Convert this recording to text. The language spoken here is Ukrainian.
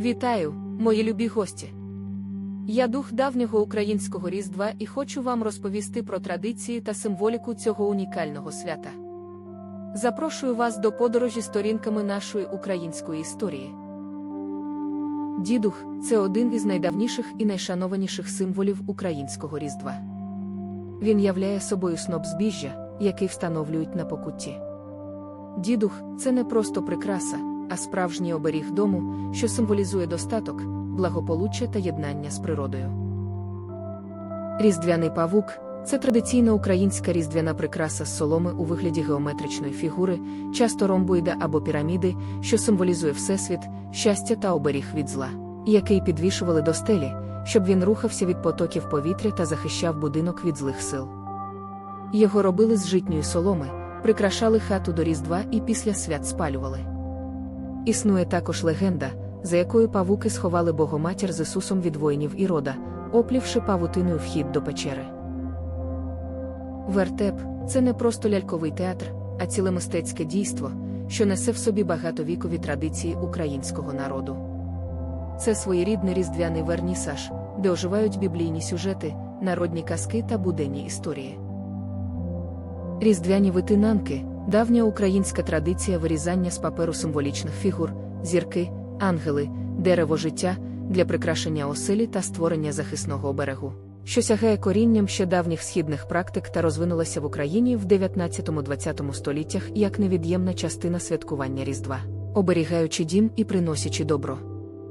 Вітаю, мої любі гості. Я дух давнього українського Різдва і хочу вам розповісти про традиції та символіку цього унікального свята. Запрошую вас до подорожі сторінками нашої української історії. Дідух це один із найдавніших і найшанованіших символів українського Різдва. Він являє собою сноп збіжжя, який встановлюють на покутті. Дідух це не просто прикраса, а справжній оберіг дому, що символізує достаток, благополуччя та єднання з природою. Різдвяний павук це традиційна українська різдвяна прикраса з соломи у вигляді геометричної фігури, часто ромбоїда або піраміди, що символізує всесвіт, щастя та оберіг від зла, який підвішували до стелі, щоб він рухався від потоків повітря та захищав будинок від злих сил. Його робили з житньої соломи, прикрашали хату до Різдва і після свят спалювали. Існує також легенда, за якою павуки сховали Богоматір з Ісусом від воїнів Ірода, оплівши павутиною вхід до печери. Вертеп це не просто ляльковий театр, а ціле мистецьке дійство, що несе в собі багатовікові традиції українського народу. Це своєрідний різдвяний вернісаж, де оживають біблійні сюжети, народні казки та буденні історії. Різдвяні витинанки давня українська традиція вирізання з паперу символічних фігур, зірки, ангели, дерево життя для прикрашення оселі та створення захисного оберегу, що сягає корінням ще давніх східних практик та розвинулася в Україні в 19-20 століттях як невід'ємна частина святкування Різдва, оберігаючи дім і приносячи добро.